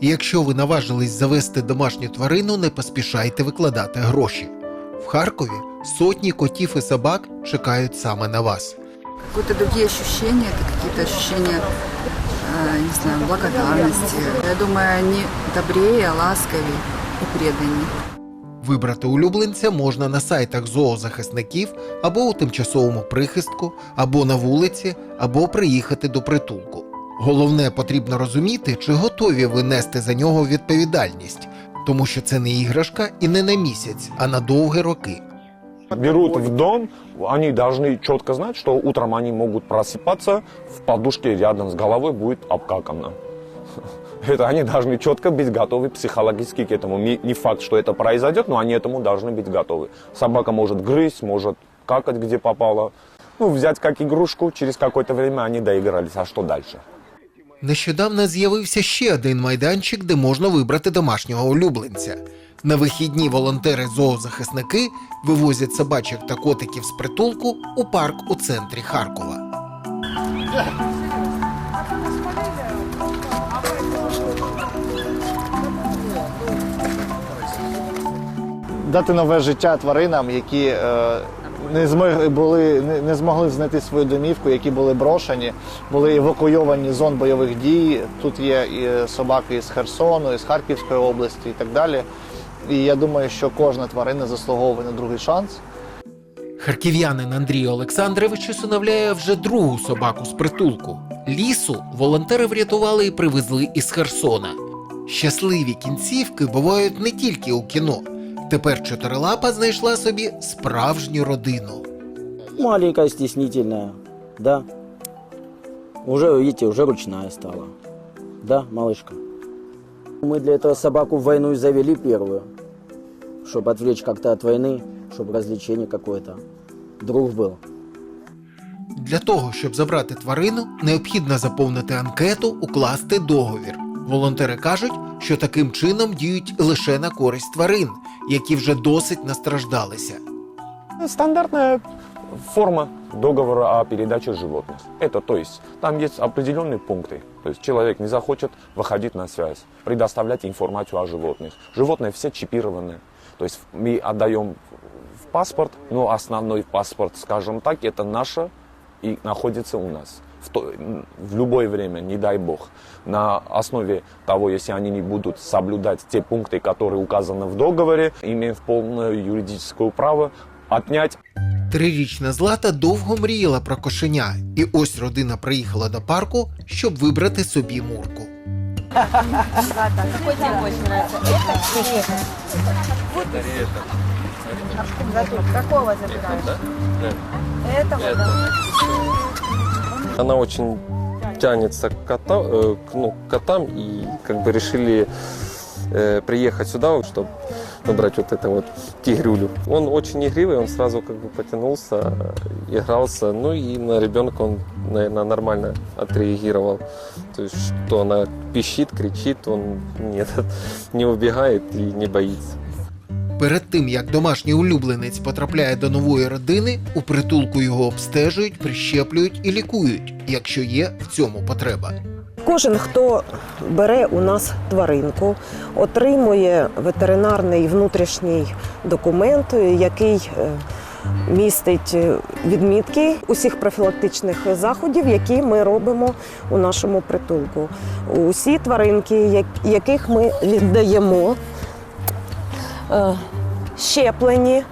І якщо ви наважились завести домашню тварину, не поспішайте викладати гроші. В Харкові сотні котів і собак чекають саме на вас. Какие-то другие ощущения, это какие-то ощущения, э, не знаю, благодарности. Я думаю, они добрее, ласковее и преданнее. Вибрати улюбленця можна на сайтах зоозахисників або у тимчасовому прихистку, або на вулиці, або приїхати до притулку. Головне, потрібно розуміти, чи готові ви нести за нього відповідальність, тому що це не іграшка і не на місяць, а на довгі роки. берут в дом, они должны четко знать, что утром они могут просыпаться, в подушке рядом с головой будет обкакано. Это они должны четко быть готовы психологически к этому. Не, не факт, что это произойдет, но они этому должны быть готовы. Собака может грызть, может какать, где попало. Ну, взять как игрушку, через какое-то время они доигрались. А что дальше? Нещодавно з'явився ще один майданчик, де можна вибрати домашнього улюбленця. На вихідні волонтери-зоозахисники вивозять собачок та котиків з притулку у парк у центрі Харкова. дати нове життя тваринам, які е, не змогли були не, змогли знайти свою домівку, які були брошені, були евакуйовані з зон бойових дій. Тут є і собаки із Херсону, із Харківської області і так далі. І я думаю, що кожна тварина заслуговує на другий шанс. Харків'янин Андрій Олександрович усиновляє вже другу собаку з притулку. Лісу волонтери врятували і привезли із Херсона. Щасливі кінцівки бувають не тільки у кіно. Тепер чотирилапа знайшла собі справжню родину. Маленькая, стеснительная, да. Уже, видите, уже ручная стала. Да, малышка? Мы для этого собаку в войну и завели первую, чтобы отвлечь как-то от войны, чтобы развлечение какое-то. Друг был. Для того, щоб забрати тварину, необхідно заповнити анкету, укласти договір. Волонтери кажуть, що таким чином діють лише на користь тварин, які вже досить настраждалися. Стандартная форма договора о передаче животных. Это то есть, там есть определенные пункты. То есть человек не захочет выходить на связь, предоставлять информацию о животных. Животные все чипированы. То есть мы отдаем в паспорт, но основной паспорт, скажем так, это наше и находится у нас. В, то- в любое время, не дай бог, на основе того, если они не будут соблюдать те пункты, которые указаны в договоре, имеем полное юридическое право отнять Трирічна Злата довго мріяла про кошеня, і ось родина приїхала до парку, щоб вибрати собі мурку. Какого забираешь? Этого, да. Она очень тянется к, кота, э, к, ну, к котам и как бы решили э, приехать сюда, чтобы выбрать вот это вот тигрюлю. Он очень игривый, он сразу как бы потянулся, игрался, ну и на ребенка он, наверное, нормально отреагировал. То есть, что она пищит, кричит, он нет, не убегает и не боится. Перед тим як домашній улюбленець потрапляє до нової родини, у притулку його обстежують, прищеплюють і лікують, якщо є в цьому потреба. Кожен, хто бере у нас тваринку, отримує ветеринарний внутрішній документ, який е, містить е, відмітки усіх профілактичних заходів, які ми робимо у нашому притулку. Усі тваринки, яких ми віддаємо, щеплені.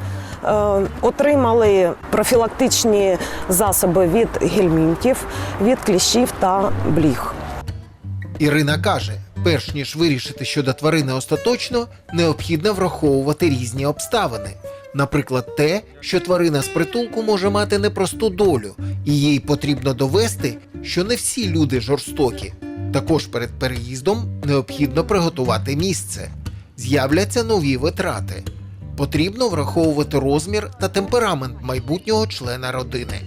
е, Отримали профілактичні засоби від гельмінтів, від кліщів та бліг. Ірина каже: перш ніж вирішити щодо тварини остаточно, необхідно враховувати різні обставини. Наприклад, те, що тварина з притулку може мати непросту долю, і їй потрібно довести, що не всі люди жорстокі. Також перед переїздом необхідно приготувати місце. З'являться нові витрати. Потрібно враховувати розмір та темперамент майбутнього члена родини.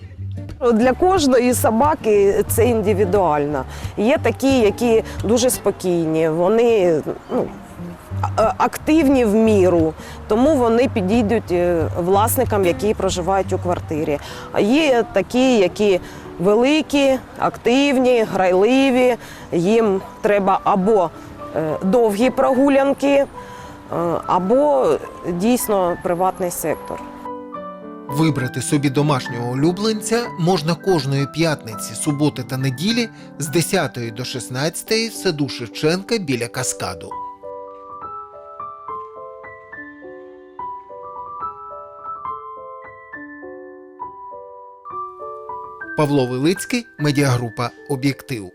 Для кожної собаки це індивідуально. Є такі, які дуже спокійні, вони ну, активні в міру, тому вони підійдуть е, власникам, які проживають у квартирі. А є такі, які великі, активні, грайливі. Їм треба або довгі прогулянки, е, або дійсно приватний сектор. Вибрати собі домашнього улюбленця можна кожної п'ятниці, суботи та неділі з 10 до 16 в саду Шевченка біля каскаду. Павло Велицький, медіагрупа Об'єктив.